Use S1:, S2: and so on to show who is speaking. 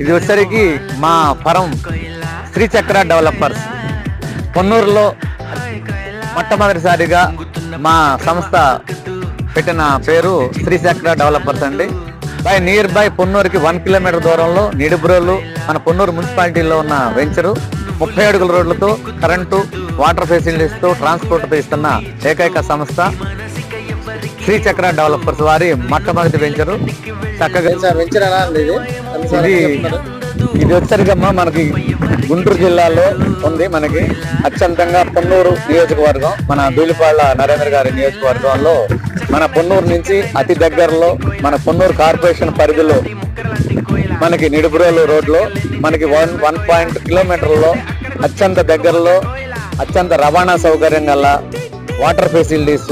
S1: ఇది వచ్చేసరికి మా ఫరం శ్రీచక్ర డెవలపర్స్. పొన్నూరులో మొట్టమొదటిసారిగా మా సంస్థ పెట్టిన పేరు శ్రీచక్ర డెవలపర్స్ అండి. బై నియర్ బై పొన్నూరుకి వన్ కిలోమీటర్ దూరంలో నిడుబ్రోలు మన పొన్నూరు మున్సిపాలిటీలో ఉన్న వెంచరు ముప్పై అడుగుల రోడ్లతో కరెంటు వాటర్ ఫెసిలిటీస్తో ట్రాన్స్పోర్ట్తో ఇస్తున్న ఏకైక సంస్థ. శ్రీచక్ర డెవలపర్స్ వారి మొట్టమొదటి వెంచరు. చక్కగా
S2: వెంచర్ ఎలా ఉంది
S1: ఇది? ఇది వచ్చరికమ్మా మనకి గుంటూరు జిల్లాలో ఉంది మనకి అత్యంతంగా పొన్నూరు నియోజకవర్గం మన దూలిపాళ్ళ నరేంద్ర గారి నియోజకవర్గంలో మన పొన్నూరు నుంచి అతి దగ్గరలో మన పొన్నూరు కార్పొరేషన్ పరిధిలో మనకి నిడుపురోలు రోడ్లో మనకి వన్ వన్ పాయింట్ కిలోమీటర్లో అత్యంత దగ్గరలో అత్యంత రవాణా సౌకర్యం గల వాటర్ ఫెసిలిటీస్